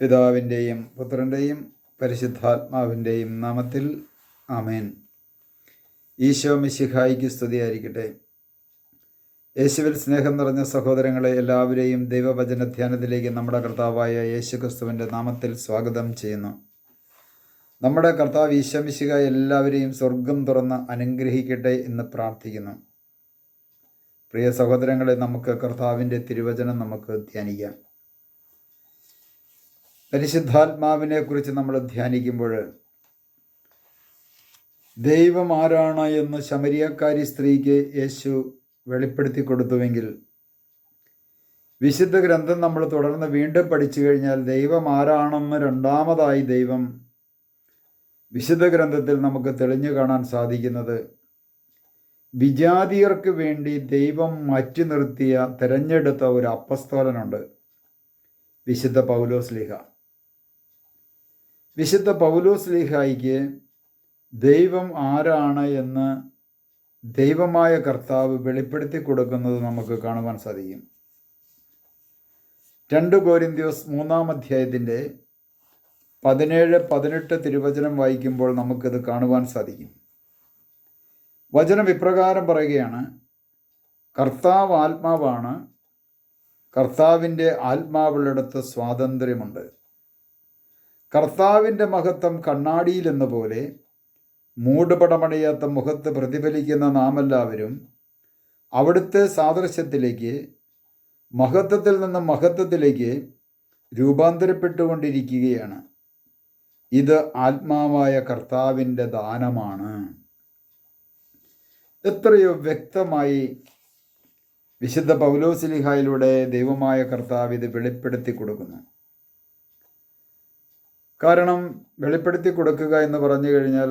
പിതാവിന്റെയും പുത്രന്റെയും പരിശുദ്ധാത്മാവിന്റെയും നാമത്തിൽ ആമേൻ. ഈശോ മിശിഹായിക്ക് സ്തുതിയായിരിക്കട്ടെ. യേശുവിൽ സ്നേഹം നിറഞ്ഞ സഹോദരങ്ങളെ എല്ലാവരെയും ദൈവവചന ധ്യാനത്തിലേക്ക് നമ്മുടെ കർത്താവായ യേശു ക്രിസ്തുവിന്റെ നാമത്തിൽ സ്വാഗതം ചെയ്യുന്നു. നമ്മുടെ കർത്താവ് ഈശോമിശിക എല്ലാവരെയും സ്വർഗം തുറന്ന് അനുഗ്രഹിക്കട്ടെ എന്ന് പ്രാർത്ഥിക്കുന്നു. പ്രിയ സഹോദരങ്ങളെ നമുക്ക് കർത്താവിന്റെ തിരുവചനം നമുക്ക് ധ്യാനിക്കാം. പരിശുദ്ധാത്മാവിനെ കുറിച്ച് നമ്മൾ ധ്യാനിക്കുമ്പോൾ ദൈവം ആരാണ് എന്ന് ശമരിയക്കാരി സ്ത്രീക്ക് യേശു വെളിപ്പെടുത്തി കൊടുത്തുവെങ്കിൽ വിശുദ്ധ ഗ്രന്ഥം നമ്മൾ തുടർന്ന് വീണ്ടും പഠിച്ചു കഴിഞ്ഞാൽ ദൈവം ആരാണെന്ന് രണ്ടാമതായി ദൈവം വിശുദ്ധ ഗ്രന്ഥത്തിൽ നമുക്ക് തെളിഞ്ഞു കാണാൻ സാധിക്കുന്നത് വിജാതിയർക്ക് വേണ്ടി ദൈവം മാറ്റി നിർത്തിയ തിരഞ്ഞെടുത്ത ഒരു അപ്പസ്തോലനുണ്ട് വിശുദ്ധ പൗലോസ് ലീഹ. വിശുദ്ധ പൗലോസ് ലീഹായിക്ക് ദൈവം ആരാണ് എന്ന് ദൈവമായ കർത്താവ് വെളിപ്പെടുത്തി കൊടുക്കുന്നത് നമുക്ക് കാണുവാൻ സാധിക്കും. രണ്ട് കോരിന്ത്യോസ് മൂന്നാം അധ്യായത്തിന്റെ പതിനേഴ് പതിനെട്ട് തിരുവചനം വായിക്കുമ്പോൾ നമുക്കിത് കാണുവാൻ സാധിക്കും. വചനം ഇപ്രകാരം പറയുകയാണ് കർത്താവ് ആത്മാവാണ് കർത്താവിന്റെ ആത്മാവുള്ളിടത്ത് സ്വാതന്ത്ര്യമുണ്ട്. കർത്താവിന്റെ മഹത്വം കണ്ണാടിയിലെന്ന പോലെ മൂടുപടമണിയാത്ത മുഖത്ത് പ്രതിഫലിക്കുന്ന നാമെല്ലാവരും അവിടുത്തെ സാദൃശ്യത്തിലേക്ക് മഹത്വത്തിൽ നിന്ന് മഹത്വത്തിലേക്ക് രൂപാന്തരപ്പെട്ടുകൊണ്ടിരിക്കുകയാണ്. ഇത് ആത്മാവായ കർത്താവിന്റെ ദാനമാണ്. എത്രയോ വ്യക്തമായി വിശുദ്ധ പൗലോസിലിഹായിലൂടെ ദൈവമായ കർത്താവ് ഇത് വെളിപ്പെടുത്തി കൊടുക്കുന്നു കാരണം വെളിപ്പെടുത്തി കൊടുക്കുക എന്ന് പറഞ്ഞു കഴിഞ്ഞാൽ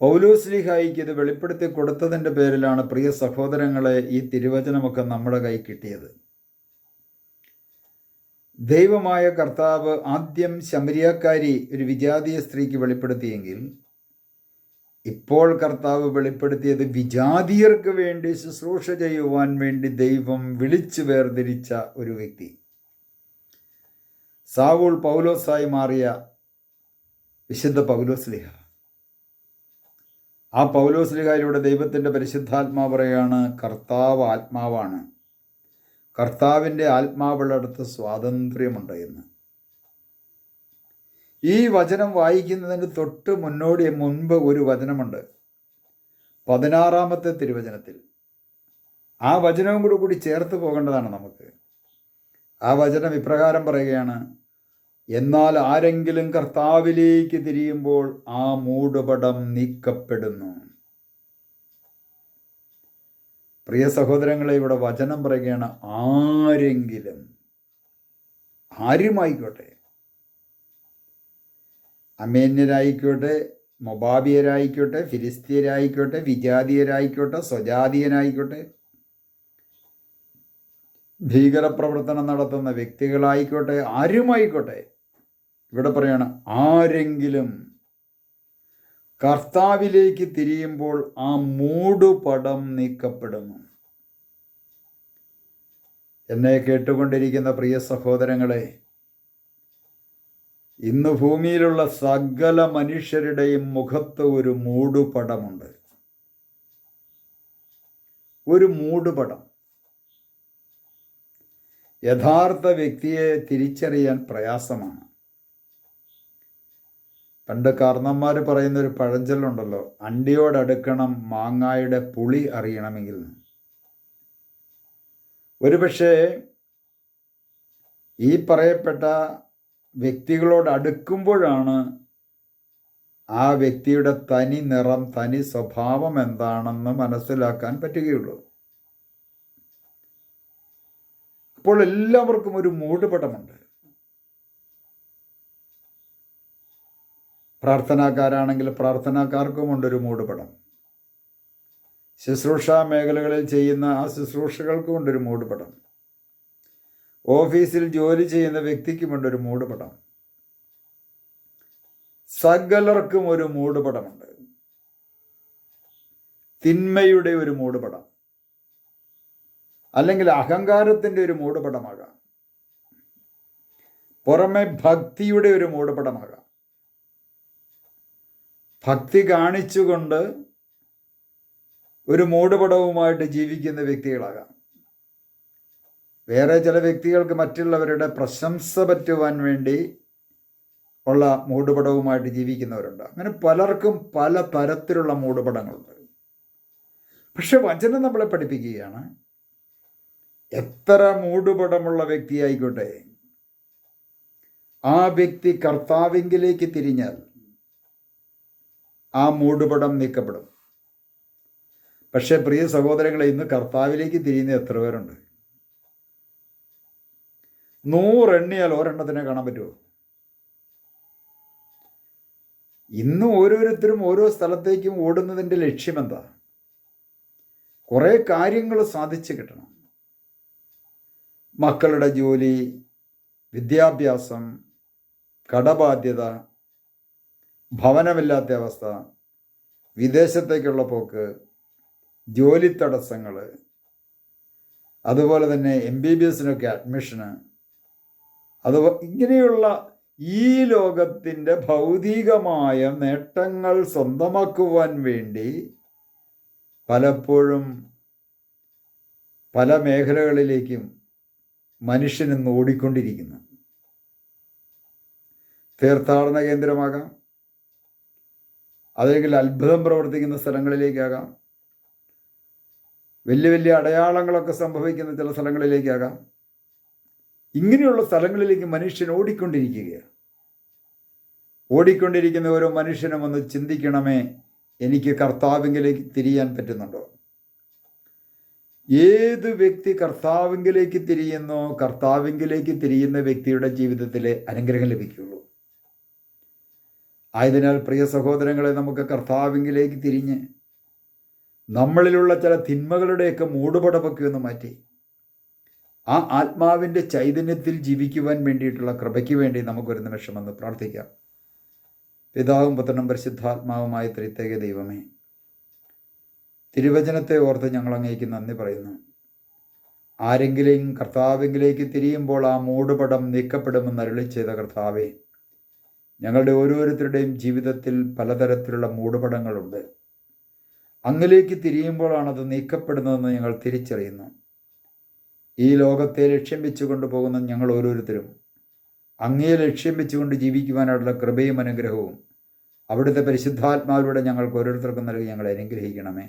പൗലൂസ്ലിഹായിക്ക് ഇത് വെളിപ്പെടുത്തി കൊടുത്തതിന്റെ പേരിലാണ് പ്രിയ സഹോദരങ്ങളെ ഈ തിരുവചനമൊക്കെ നമ്മുടെ കൈ കിട്ടിയത്. ദൈവമായ കർത്താവ് ആദ്യം ശമരിയാക്കാരി ഒരു വിജാതീയ സ്ത്രീക്ക് വെളിപ്പെടുത്തിയെങ്കിൽ ഇപ്പോൾ കർത്താവ് വെളിപ്പെടുത്തിയത് വിജാതീയർക്ക് വേണ്ടി ശുശ്രൂഷ ചെയ്യുവാൻ വേണ്ടി ദൈവം വിളിച്ചു വേർതിരിച്ച ഒരു വ്യക്തി. സാവൂൾ പൗലോസായി മാറിയ വിശുദ്ധ പൗലോസ്ലിഹ ആ പൗലോസ്ലിഹയിലൂടെ ദൈവത്തിന്റെ പരിശുദ്ധാത്മാവ് പറയാണ് കർത്താവ് ആത്മാവാണ്. കർത്താവിന്റെ ആത്മാവുള്ളടത്ത് സ്വാതന്ത്ര്യമുണ്ട് എന്ന്. ഈ വചനം വായിക്കുന്നതിന് തൊട്ട് മുന്നോടി മുൻപ് ഒരു വചനമുണ്ട്. പതിനാറാമത്തെ തിരുവചനത്തിൽ. ആ വചനവും കൂടി കൂടി ചേർത്ത് പോകേണ്ടതാണ് നമുക്ക്. ആ വചനം ഇപ്രകാരം പറയുകയാണ്. എന്നാൽ ആരെങ്കിലും കർത്താവിലേക്ക് തിരിയുമ്പോൾ ആ മൂടുപടം നീക്കപ്പെടുന്നു. പ്രിയ സഹോദരങ്ങളെ ഇവിടെ വചനം പറയുകയാണ് ആരെങ്കിലും ആരുമായിക്കോട്ടെ? അമേന്യരായിക്കോട്ടെ മൊബാബിയരായിക്കോട്ടെ ഫിലിസ്തീയരായിക്കോട്ടെ വിജാതീയരായിക്കോട്ടെ സ്വജാതീയനായിക്കോട്ടെ ഭീകരപ്രവർത്തനം നടത്തുന്ന വ്യക്തികളായിക്കോട്ടെ ആരുമായിക്കോട്ടെ ഇവിടെ പറയാണ് ആരെങ്കിലും കർത്താവിലേക്ക് തിരിയുമ്പോൾ ആ മൂടുപടം നീക്കപ്പെടുന്നു. എന്നെ കേട്ടുകൊണ്ടിരിക്കുന്ന പ്രിയ സഹോദരങ്ങളെ ഇന്ന് ഭൂമിയിലുള്ള സകല മനുഷ്യരുടെയും മുഖത്ത് ഒരു മൂടുപടമുണ്ട്. ഒരു മൂടുപടം. യഥാർത്ഥ വ്യക്തിയെ തിരിച്ചറിയാൻ പ്രയാസമാണ്. പണ്ട് കാർന്നന്മാർ പറയുന്ന ഒരു പഴഞ്ചൊല്ലുണ്ടല്ലോ അണ്ടിയോടടുക്കണം മാങ്ങായുടെ പുളി അറിയണമെങ്കിൽ. ഒരുപക്ഷെ ഈ പറയപ്പെട്ട വ്യക്തികളോട് അടുക്കുമ്പോഴാണ് ആ വ്യക്തിയുടെ തനി നിറം തനി സ്വഭാവം എന്താണെന്ന് മനസ്സിലാക്കാൻ പറ്റുകയുള്ളൂ. അപ്പോൾ എല്ലാവർക്കും ഒരു മൂടുപടമുണ്ട്. പ്രാർത്ഥനാക്കാരാണെങ്കിൽ പ്രാർത്ഥനാക്കാർക്കും ഉണ്ടൊരു മൂടുപടം. ശുശ്രൂഷ മേഖലകളിൽ ചെയ്യുന്ന ആ ശുശ്രൂഷകൾക്കും ഉണ്ടൊരു മൂടുപടം. ഓഫീസിൽ ജോലി ചെയ്യുന്ന വ്യക്തിക്കുമുണ്ടൊരു മൂടുപടം. സകലർക്കും ഒരു മൂടുപടമുണ്ട്. തിന്മയുടെ ഒരു മൂടുപടം. അല്ലെങ്കിൽ അഹങ്കാരത്തിന്റെ ഒരു മൂടുപടമാകാം. പുറമെ ഭക്തിയുടെ ഒരു മൂടുപടമാകാം. ഭക്തി കാണിച്ചുകൊണ്ട് ഒരു മൂടുപടവുമായിട്ട് ജീവിക്കുന്ന വ്യക്തികളാകാം. വേറെ ചില വ്യക്തികൾക്ക് മറ്റുള്ളവരുടെ പ്രശംസ പറ്റുവാൻ വേണ്ടി ഉള്ള മൂടുപടവുമായിട്ട് ജീവിക്കുന്നവരുണ്ട്. അങ്ങനെ പലർക്കും പല തരത്തിലുള്ള മൂടുപടങ്ങളുണ്ട്. പക്ഷെ വചനം നമ്മളെ പഠിപ്പിക്കുകയാണ്. എത്ര മൂടുപടമുള്ള വ്യക്തിയായിക്കോട്ടെ. ആ വ്യക്തി കർത്താവിങ്കിലേക്ക് തിരിഞ്ഞാൽ ആ മൂടുപടം നീക്കപ്പെടും. പക്ഷേ പ്രിയ സഹോദരങ്ങളെ ഇന്ന് കർത്താവിലേക്ക് തിരിയുന്ന എത്ര പേരുണ്ട്? നൂറെണ്ണിയാൽ ഒരെണ്ണത്തിനെ കാണാൻ പറ്റുമോ? ഇന്ന് ഓരോരുത്തരും ഓരോ സ്ഥലത്തേക്കും ഓടുന്നതിന്റെ ലക്ഷ്യമെന്താ? കുറേ കാര്യങ്ങൾ സാധിച്ചു കിട്ടണം. മക്കളുടെ ജോലി വിദ്യാഭ്യാസം കടബാധ്യത ഭവനമില്ലാത്ത അവസ്ഥ വിദേശത്തേക്കുള്ള പോക്ക് ജോലി തടസ്സങ്ങൾ അതുപോലെ തന്നെ എം ബി ബി എസിനൊക്കെ അഡ്മിഷന് അത് ഇങ്ങനെയുള്ള ഈ ലോകത്തിന്റെ ഭൗതികമായ നേട്ടങ്ങൾ സ്വന്തമാക്കുവാൻ വേണ്ടി പലപ്പോഴും പല മേഖലകളിലേക്കും മനുഷ്യൻ ഇന്ന് ഓടിക്കൊണ്ടിരിക്കുന്നു. തീർത്ഥാടന കേന്ദ്രമാകാം. അല്ലെങ്കിൽ അത്ഭുതം പ്രവർത്തിക്കുന്ന സ്ഥലങ്ങളിലേക്കാകാം. വലിയ വലിയ അടയാളങ്ങളൊക്കെ സംഭവിക്കുന്ന ചില സ്ഥലങ്ങളിലേക്കാകാം. ഇങ്ങനെയുള്ള സ്ഥലങ്ങളിലേക്ക് മനുഷ്യൻ ഓടിക്കൊണ്ടിരിക്കുകയാണ്. ഓടിക്കൊണ്ടിരിക്കുന്ന ഓരോ മനുഷ്യനും ഒന്ന് ചിന്തിക്കണമേ എനിക്ക് കർത്താവിങ്കിലേക്ക് തിരിയാൻ പറ്റുന്നുണ്ടോ? ഏത് വ്യക്തി കർത്താവിങ്കിലേക്ക് തിരിയുന്നോ കർത്താവിങ്കിലേക്ക് തിരിയുന്ന വ്യക്തിയുടെ ജീവിതത്തിലെ അനുഗ്രഹം ലഭിക്കുകയുള്ളൂ ആയതിനാൽ പ്രിയ സഹോദരങ്ങളെ നമുക്ക് കർത്താവിങ്കിലേക്ക് തിരിഞ്ഞ് നമ്മളിലുള്ള ചില തിന്മകളുടെയൊക്കെ മൂടുപടമൊക്കെ ഒന്ന് മാറ്റി ആ ആത്മാവിന്റെ ചൈതന്യത്തിൽ ജീവിക്കുവാൻ വേണ്ടിയിട്ടുള്ള കൃപയ്ക്ക് വേണ്ടി നമുക്കൊരു നിമിഷം ഒന്ന് പ്രാർത്ഥിക്കാം. പിതാവും പുത്രനും പരിശുദ്ധാത്മാവുമായ ത്രിത്തേക ദൈവമേ തിരുവചനത്തെ ഓർത്ത് ഞങ്ങൾ അങ്ങേക്ക് നന്ദി പറയുന്നു. ആരെങ്കിലും കർത്താവിലേക്ക് തിരിയുമ്പോൾ ആ മൂടുപടം നീക്കപ്പെടുമെന്ന് അരുളി ചെയ്ത കർത്താവെ ഞങ്ങളുടെ ഓരോരുത്തരുടെയും ജീവിതത്തിൽ പലതരത്തിലുള്ള മൂടുപടങ്ങളുണ്ട്. അങ്ങിലേക്ക് തിരിയുമ്പോഴാണ് അത് നീക്കപ്പെടുന്നതെന്ന് ഞങ്ങൾ തിരിച്ചറിയുന്നു. ഈ ലോകത്തെ ലക്ഷ്യം വെച്ചുകൊണ്ട് പോകുന്ന ഞങ്ങൾ ഓരോരുത്തരും അങ്ങയെ ലക്ഷ്യം വെച്ചുകൊണ്ട് ജീവിക്കുവാനായിട്ടുള്ള കൃപയും അനുഗ്രഹവും അവിടുത്തെ പരിശുദ്ധാത്മാവിലൂടെ ഞങ്ങൾക്ക് ഓരോരുത്തർക്കും നൽകി ഞങ്ങളെ അനുഗ്രഹിക്കണമേ.